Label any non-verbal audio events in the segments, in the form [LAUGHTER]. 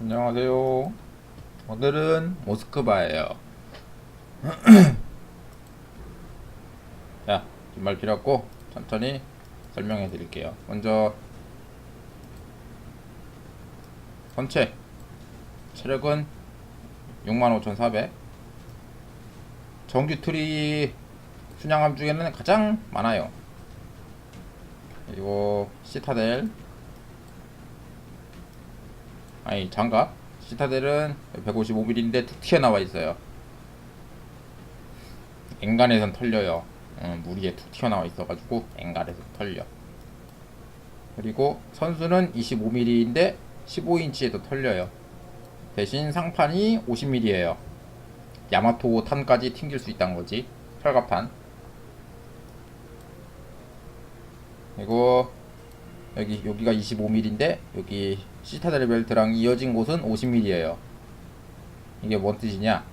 안녕하세요. 오늘은 모스크바예요. [CLEARS THROAT] 야, 좀말 필요 없고 천천히 설명해 드릴게요. 먼저 전체 체력은 65,400. 정규 트리 순양함 중에는 가장 많아요. 그리고 시타델 아니 장갑? 시타델은 155mm인데 툭 튀어나와 있어요. 엔간에선 털려요. 어, 무리에 툭 튀어나와 있어가지고 엔간에서 털려. 그리고 선수는 25mm인데 15인치에도 털려요. 대신 상판이 50mm예요. 야마토 탄까지 튕길 수 있다는 거지. 철갑탄. 그리고 여기 여기가 25mm인데 여기 시타델 벨트랑 이어진 곳은 50mm예요. 이게 뭔 뜻이냐?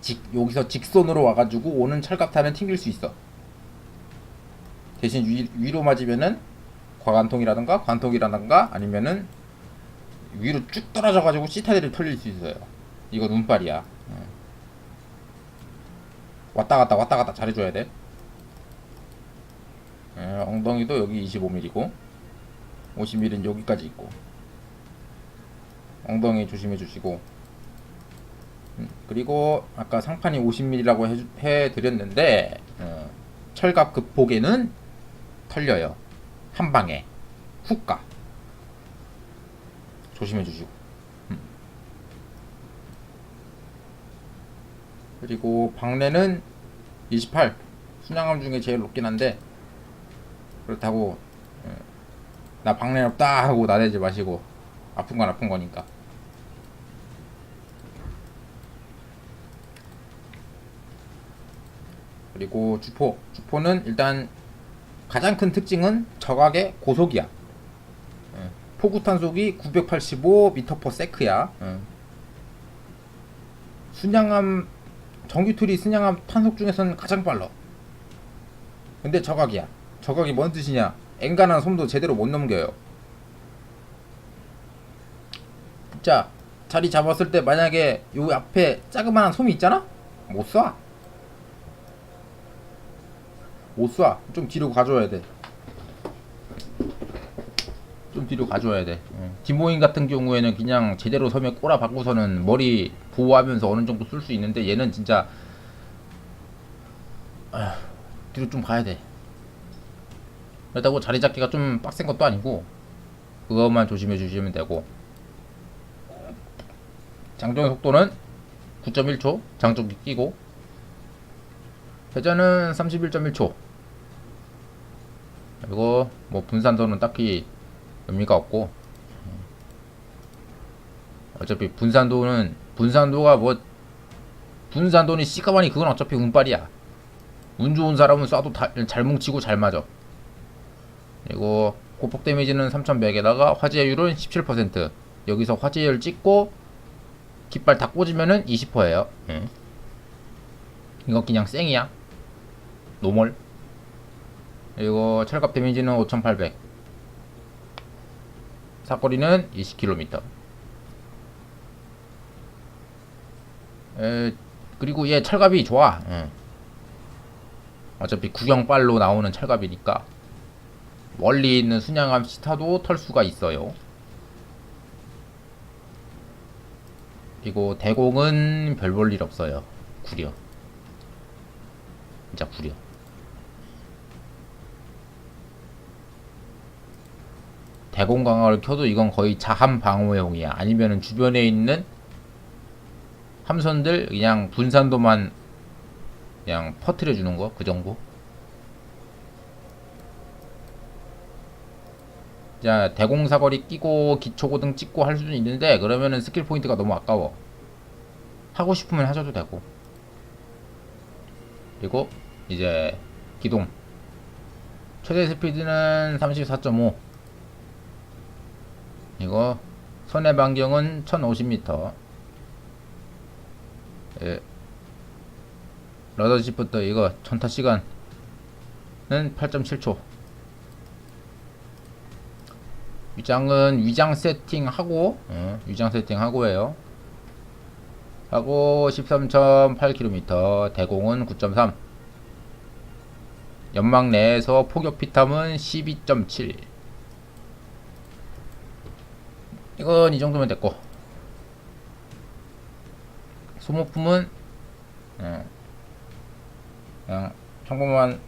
직 여기서 직선으로 와가지고 오는 철갑탄은 튕길 수 있어. 대신 위, 위로 맞으면은 과관통이라든가 관통이라든가 아니면은 위로 쭉 떨어져가지고 시타델이 털릴 수 있어요. 눈발이야. 응. 왔다 갔다 왔다 갔다 잘해줘야 돼. 예, 엉덩이도 여기 25mm고 50mm는 여기까지 있고 엉덩이 조심해 주시고 음, 그리고 아까 상판이 50mm라고 해, 해드렸는데 어, 철갑 극폭에는 털려요. 한 방에. 훅가. 조심해 주시고 음. 그리고 방내는 28 순양함 중에 제일 높긴 한데 그렇다고 예, 나 방내 없다 하고 나대지 마시고 아픈 건 아픈 거니까. 그리고 주포. 주포는 일단 가장 큰 특징은 저각의 고속이야. 예, 포구 탄속이 985m/s 세크야. 예. 순양함 정규투리 순양함 탄속 중에서는 가장 빨라. 근데 저각이야 저각이 뭔 뜻이냐? 엔간한 솜도 제대로 못 넘겨요. 자, 자리 잡았을 때 만약에 요 앞에 자그마한 솜이 있잖아? 못 쏴. 못 쏴. 좀 뒤로 가줘야 돼. 좀 뒤로 가줘야 돼. 응. 디모인 같은 경우에는 그냥 제대로 섬에 꼬라 박고서는 머리 보호하면서 어느 정도 쓸 수 있는데 얘는 진짜 아휴, 뒤로 좀 가야 돼. 그렇다고 자리 잡기가 좀 빡센 것도 아니고 그것만 조심해 주시면 되고. 장정의 속도는 9.1초 장쪽이 끼고. 회전은 31.1초. 그리고 뭐 분산도는 딱히 의미가 없고. 어차피 분산도는 분산도가 뭐 분산도는 시가만이 그건 어차피 운빨이야. 운 좋은 사람은 쏴도 다, 잘 뭉치고 잘 맞아 그리고 고폭 데미지는 3100에다가 화재율은 17% 여기서 화재율 찍고 깃발 다 꽂으면은 20%예요. 예. 이거 그냥 생이야. 노멀. 그리고 철갑 데미지는 5800 사거리는 20km 에, 그리고 얘 철갑이 좋아. 예. 어차피 구경빨로 나오는 철갑이니까 멀리 있는 순양함 시타도 털 수가 있어요. 그리고 대공은 별 볼 일 없어요. 구려. 진짜 구려. 대공 강화를 켜도 이건 거의 자함 방어용이야. 아니면은 주변에 있는 함선들 그냥 분산도만 그냥 퍼트려 주는 거 그 정도. 자 대공사거리 끼고 기초고등 찍고 할 수는 있는데 그러면은 스킬 포인트가 너무 아까워. 하고 싶으면 하셔도 되고. 그리고 이제 기동. 최대 스피드는 34.5 이거 손해 반경은 1050m 예. 러더 시프트 이거 전타 시간은 8.7초 위장은 위장 세팅하고 어, 위장 세팅하고 해요. 하고 13.8km 대공은 9.3 연막 내에서 포격 피탐은 12.7 이건 이 정도면 됐고. 소모품은 예, 그냥 평범한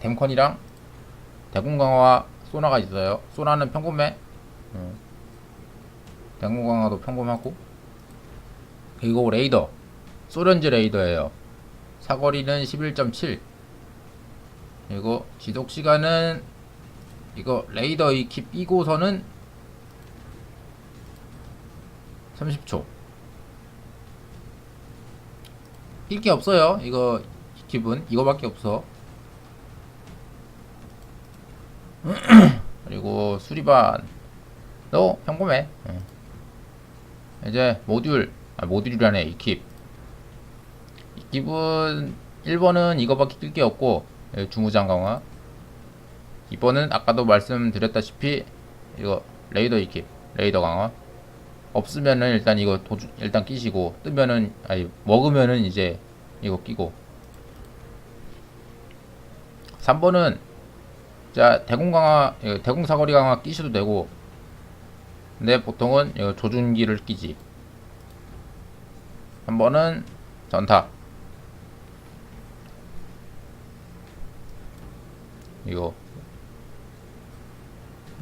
댐컨이랑 대공 강화 소나가 있어요. 소나는 평범해. 음. 대공 강화도 평범하고. 그리고 레이더. 소련제 레이더예요. 사거리는 11.7. 그리고 지속 시간은 이거 레이더 이키 삐고서는 30초. 낄게 없어요. 이거 기분 이거밖에 없어. [CLEARS THROAT] 그리고 수리반도 평범해. 응. 이제 모듈, 아, 모듈이라네 이킵. 이킵은 1번은 이거밖에 낄 게 없고 예, 중무장 강화. 2번은 아까도 말씀드렸다시피 이거 레이더 이킵, 레이더 강화. 없으면은 일단 이거 도주, 일단 끼시고 뜨면은 아니 먹으면은 이제 이거 끼고 3번은 자 대공 강화 이거 대공 사거리 강화 끼셔도 되고 근데 보통은 이거 조준기를 끼지 3번은 전타 이거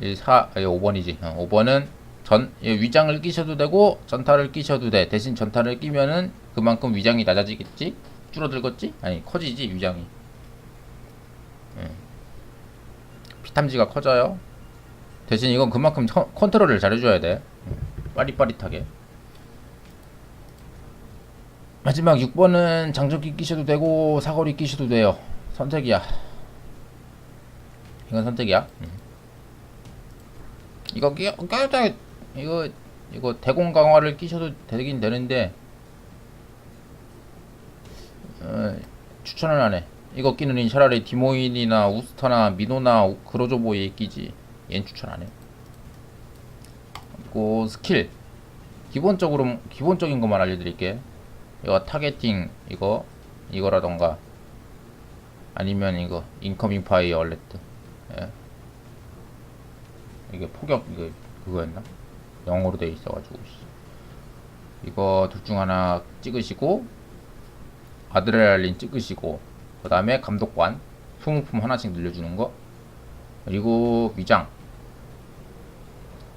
이 4, 이 5번이지. 어, 5번은 전 예, 위장을 끼셔도 되고 전타를 끼셔도 돼. 대신 전타를 끼면은 그만큼 위장이 낮아지겠지? 줄어들겠지? 아니 커지지 위장이. 예. 피 탐지가 커져요. 대신 이건 그만큼 컨- 컨트롤을 잘해줘야 돼. 음, 빠릿빠릿하게. 마지막 6번은 장전기 끼셔도 되고 사거리 끼셔도 돼요. 선택이야. 이건 선택이야. 음. 이거 끼, 껴, 이거 이거 대공 강화를 끼셔도 되긴 되는데 어, 추천을 안 해. 이거 끼는 차라리 디모인이나 우스터나 미노나 그로조보에 끼지. 얜 추천 안 해. 그리고 스킬 기본적으로 기본적인 것만 알려드릴게. 이거 타겟팅 이거 이거라던가 아니면 이거 인커밍 파이 얼레트. 예. 이게 포격 이거 그거였나? 영어로 돼 있어가지고 씨. 이거 둘 중 하나 찍으시고 아드레날린 찍으시고 그 다음에 감독관 소모품 하나씩 늘려주는 거 그리고 위장.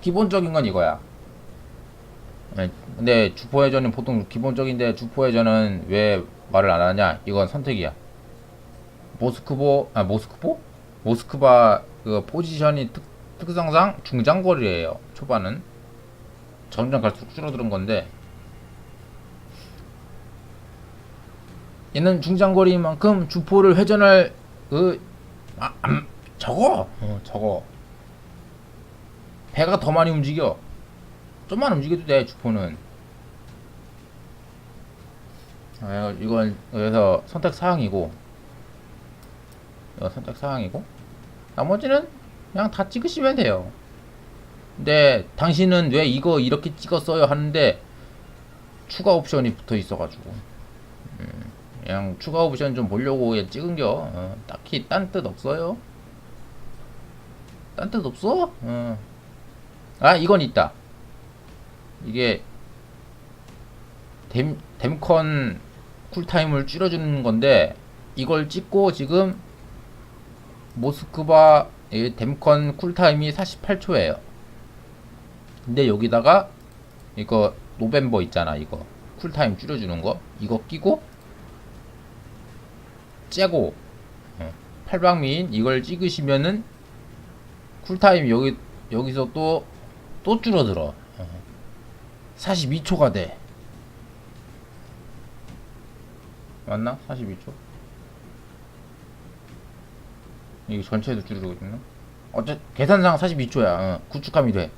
기본적인 건 이거야. 예, 근데 주포회전은 보통 기본적인데 주포회전은 왜 말을 안 하냐? 이건 선택이야. 모스크보 아 모스크보? 모스크바 그 포지션이 특, 특성상 중장거리예요 초반은. 점점 갈수록 줄어드는 건데 얘는 중장거리만큼 주포를 회전할 그 아, 음, 적어 어, 적어 배가 더 많이 움직여. 좀만 움직여도 돼 주포는. 아, 이건 그래서 선택 사항이고. 선택 사항이고. 나머지는 그냥 다 찍으시면 돼요. 근데 당신은 왜 이거 이렇게 찍었어요 하는데 추가 옵션이 붙어 있어가지고. 음, 그냥 추가 옵션 좀 보려고 그냥 찍은겨. 어, 딱히 딴 뜻 없어요. 딴 뜻 없어? 어. 아 이건 있다. 이게 댐, 댐컨 쿨타임을 줄여주는 건데 이걸 찍고 지금 모스크바 이 댐컨 쿨타임이 48초예요. 근데 여기다가 이거 노벤버 있잖아 이거. 쿨타임 줄여주는 거. 이거 끼고 째고 어, 팔방미인 이걸 찍으시면은 쿨타임 여기 여기서 또또 줄어들어 어, 42초가 돼 맞나? 42초 이게 전체에도 있나? 어째 계산상 42초야 어, 구축함이 돼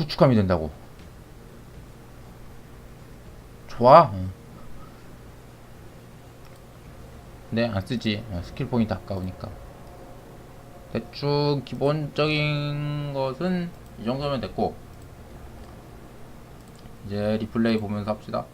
구축함이 된다고. 좋아. 근 데안 쓰지. 어, 스킬 포인트 아까우니까. 대충 기본적인 것은 이 정도면 됐고 이제 리플레이 보면서 합시다.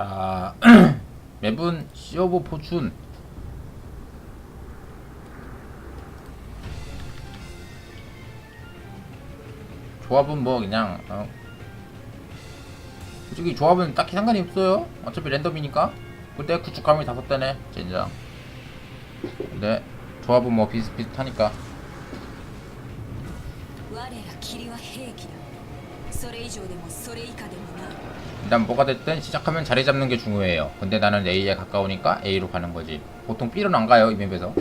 아 [CLEARS THROAT] 맵은 시오브 포춘. 조합은 뭐 그냥 어. 솔직히 조합은 딱히 상관이 없어요. 어차피 랜덤이니까. 그때 구축감이 다섯 대네 젠장. 근데 조합은 뭐 비슷비슷하니까 일단 뭐가 됐든 시작하면 자리 잡는 게 중요해요. 근데 나는 A에 가까우니까 A로 가는 거지. 보통 B는 안 가요, 이 맵에서.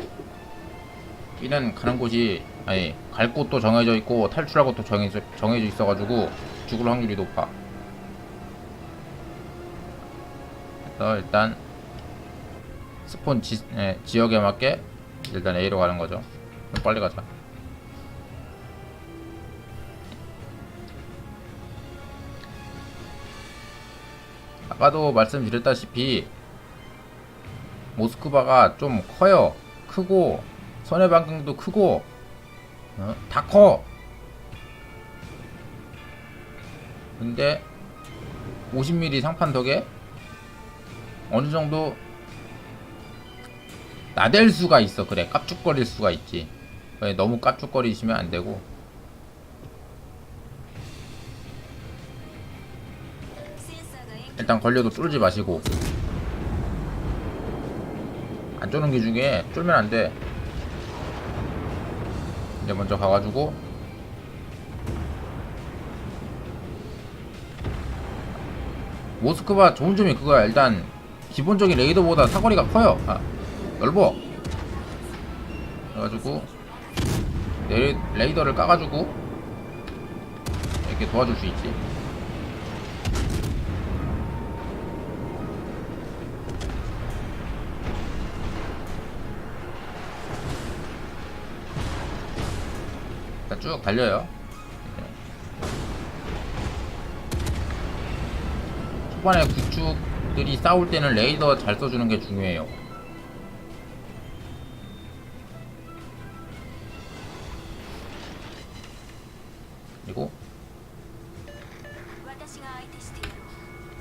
B는 가는 곳이, 아니, 갈 곳도 정해져 있고, 탈출할 곳도 정해져, 정해져 있어가지고, 죽을 확률이 높아. 그래서 일단, 스폰 지, 예, 지역에 맞게, 일단 A로 가는 거죠. 좀 빨리 가자. 아까도 말씀드렸다시피 모스크바가 좀 커요. 크고 반경도 크고 어? 다 커. 근데 50mm 상판 덕에 어느 정도 나댈 수가 있어. 그래 깝죽거릴 수가 있지. 왜 너무 깝죽거리시면 안 되고 일단 걸려도 쫄지 마시고 안 쫄는 게 중에 쫄면 안 돼. 이제 먼저 가가지고 모스크바 좋은 점이 그거야. 일단 기본적인 레이더보다 사거리가 커요. 아, 넓어. 그래가지고 레이, 레이더를 까가지고 이렇게 도와줄 수 있지. 달려요. 초반에 구축들이 싸울 때는 레이더 잘 써주는 게 중요해요. 그리고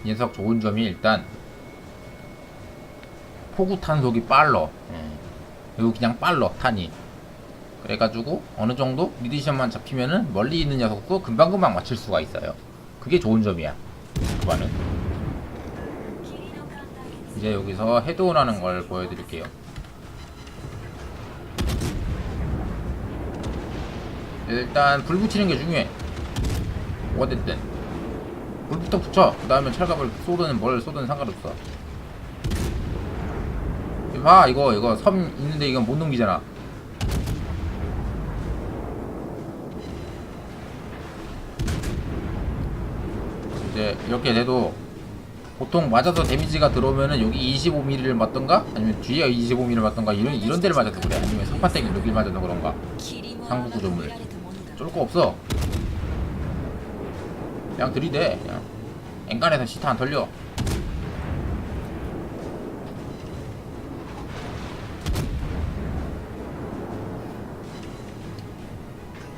녀석 좋은 점이 일단 포구 탄속이 빨러. 예. 그리고 그냥 빨러 탄이. 그래가지고 어느 정도 미디션만 잡히면은 멀리 있는 녀석도 금방금방 맞출 수가 있어요. 그게 좋은 점이야. 그거는. 이제 여기서 헤드온하는 걸 보여드릴게요. 일단 불 붙이는 게 중요해. 어쨌든 불부터 붙여. 그 다음에 철갑을 쏘든 뭘 쏘든 상관없어. 봐 이거 이거 섬 있는데 이건 못 넘기잖아. 이제 이렇게 돼도 보통 맞아서 데미지가 들어오면은 여기 25mm를 맞던가? 아니면 뒤에 25mm를 맞던가? 이런 이런 데를 맞아도 그래. 아니면 상판땡이 여길 맞아도 그런가? 상부 구조물. 쫄 거 없어. 그냥 들이대 그냥. 엔간에서 시타 안 털려.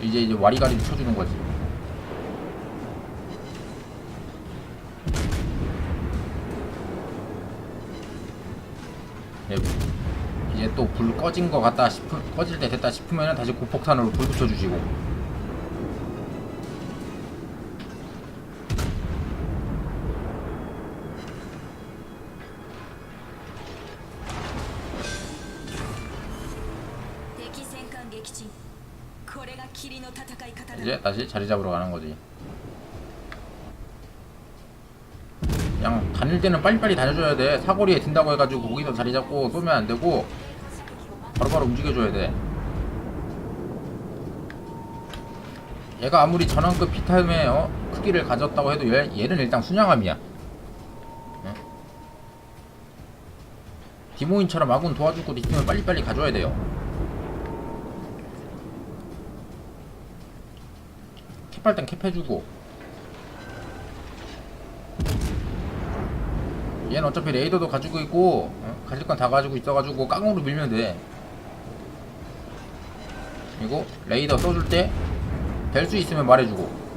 이제 이제 와리가리를 쳐주는 거지. 또 불 꺼진 것 같다 싶으 꺼질 때 됐다 싶으면 다시 고폭탄으로 불 붙여주시고 이제 다시 자리 잡으러 가는 거지. 그냥 다닐 때는 빨리빨리 다녀줘야 돼. 사거리에 든다고 해가지고 거기서 자리 잡고 쏘면 안 되고 바로바로 움직여줘야 돼. 얘가 아무리 전원급 피타임의 어? 크기를 가졌다고 해도 얘, 얘는 일단 순양함이야. 응? 디모인처럼 아군 곳 있으면 빨리빨리 가줘야 돼요. 캡할 땐 캡해주고 얘는 어차피 레이더도 가지고 있고 어? 가질 건 다 가지고 있어가지고 깡으로 밀면 돼 그리고 레이더 써줄 때 될 수 있으면 말해주고.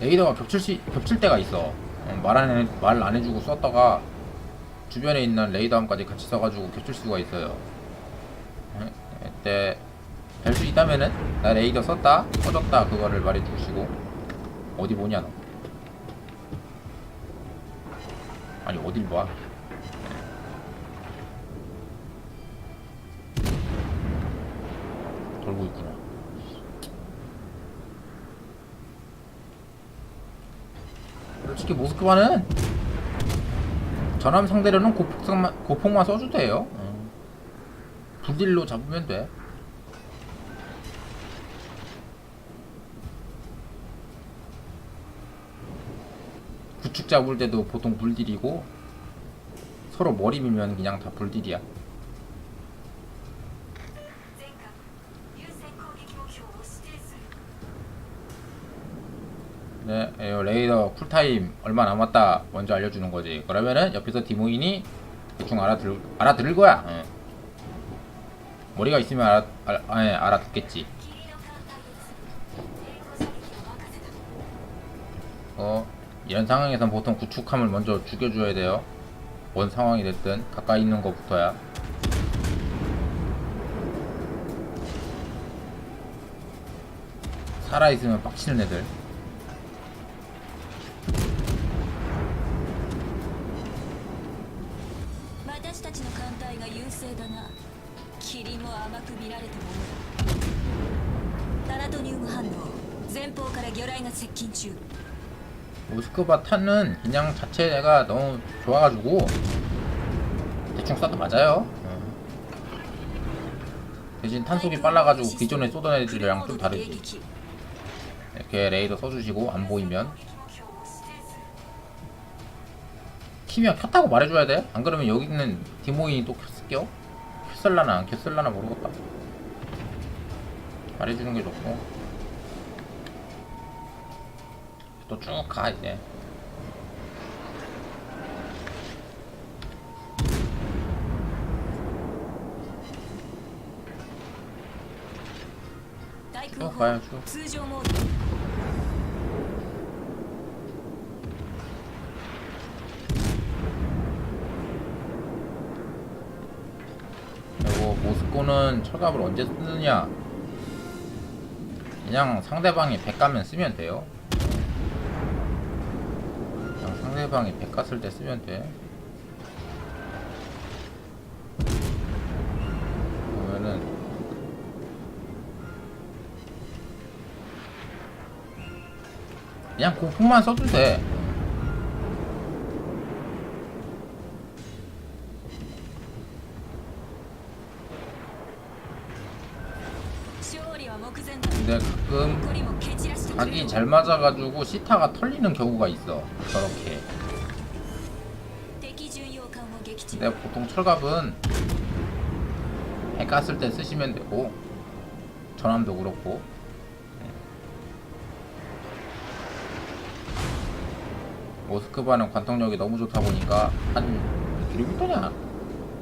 레이더가 겹칠, 수, 겹칠 때가 있어. 어, 말안 말 안 해주고 썼다가 주변에 있는 레이더함까지 같이 써가지고 겹칠 수가 있어요. 어? 이때 될 수 있다면은 나 레이더 썼다 꺼졌다 그거를 말해주시고. 어디 보냐 너? 아니 어딜 봐 솔직히 모스크바는 전함 상대로는 고폭만, 고폭만 써도 돼요. 응. 불딜로 잡으면 돼. 구축 잡을 때도 보통 불딜이고 서로 머리 밀면 그냥 다 불딜이야 요. 레이더 쿨타임 얼마 남았다 먼저 알려주는 거지. 그러면은 옆에서 디모인이 대충 알아들, 알아들을 거야. 예. 머리가 있으면 알아, 알, 아, 예, 알아듣겠지. 어, 이런 상황에선 보통 구축함을 먼저 죽여줘야 돼요. 뭔 상황이 됐든 가까이 있는 것부터야. 살아있으면 빡치는 애들. 見られたものだタラトニウム反応前方から魚雷が接近中 모스크바 탄은 그냥 자체가 너무 좋아가지고 대충 쏴도 맞아요. 어. 대신 탄속이 빨라가지고 기존에 쏘던 애들이랑 좀 다르지. 迎撃 이렇게 레이더 써주시고 안 보이면 目標を指定する 키면 켰다고 말해줘야 돼. 안 그러면 여기 있는 디모인이 또 켰을게요. 캡슬라나 안 캡슬라나 모르겠다 말해주는 게 좋고. 또 쭉 가 이제. 쭉 가야 쭉. 갖고는 철갑을 언제 쓰느냐. 그냥 상대방이 백가면 쓰면 돼요. 그냥 상대방이 백갔을 때 쓰면 돼. 보면은 그냥 고품만 써도 돼. 잘 맞아가지고 시타가 털리는 경우가 있어. 저렇게. 근데 보통 철갑은 해갔을 때 쓰시면 되고 전함도 그렇고. 네. 모스크바는 관통력이 너무 좋다 보니까 한 킬로미터냐?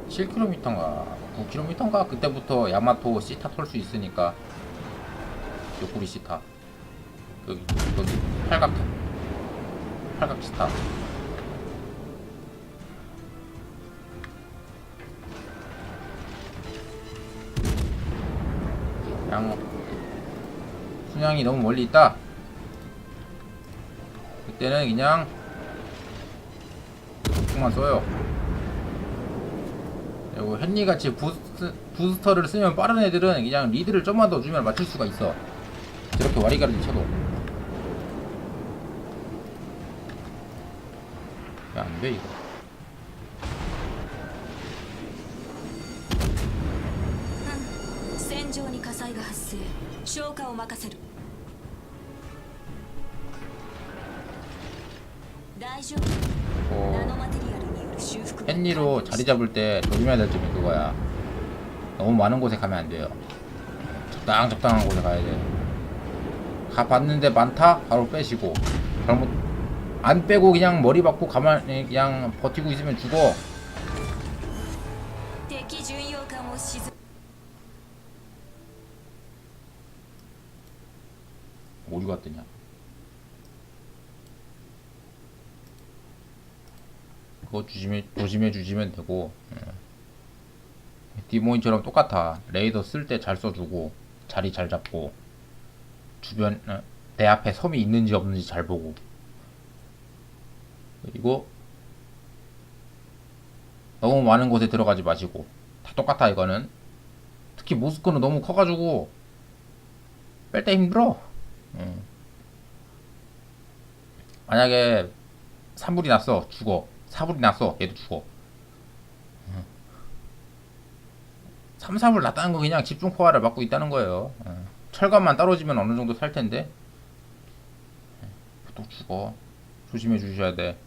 7km인가? 9km인가? 그때부터 야마토 시타 털 수 있으니까. 옆구리 시타. 여기 뭐, 여기 팔각 팔각치타 양어 순양이 너무 멀리 있다. 그때는 그냥 조금만 써요. 그리고 헨리같이 부스, 부스터를 쓰면 빠른 애들은 그냥 리드를 좀만 더 주면 맞출 수가 있어. 저렇게 와리가리 쳐도. 안돼 이거. 어. 헨리로 자리 잡을 때 조심해야 될 점이 그거야. 너무 많은 곳에 가면 안 돼요. 적당 적당한 곳에 가야 돼. 가봤는데 많다? 바로 빼시고. 잘못 안 빼고 그냥 머리 박고 가만히 그냥 버티고 있으면 죽어. 오류가 뜨냐? 그거 조심해, 조심해 주시면 되고 예. 디모인처럼 똑같아. 레이더 쓸 때 잘 써주고 자리 잘 잡고 주변 어, 대 앞에 섬이 있는지 없는지 잘 보고. 그리고 너무 많은 곳에 들어가지 마시고 다 똑같아 이거는. 특히 모스크는 너무 커가지고 뺄 때 힘들어. 음. 만약에 3불이 났어 죽어. 4불이 났어 얘도 죽어. 3, 4불 났다는 거 그냥 집중 포화를 받고 있다는 거예요. 음. 철갑만 떨어지면 어느 정도 살 텐데. 또 죽어. 조심해 주셔야 돼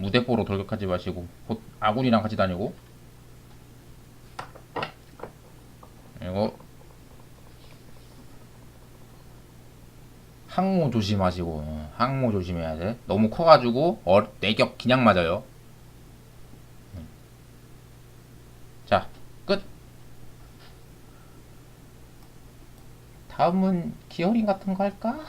무대포로 돌격하지 마시고 곧 아군이랑 같이 다니고 이거 항모 조심하시고 어, 항모 조심해야 돼. 너무 커가지고 어, 내격 그냥 맞아요. 음. 자 끝. 다음은 기어링 같은 거 할까?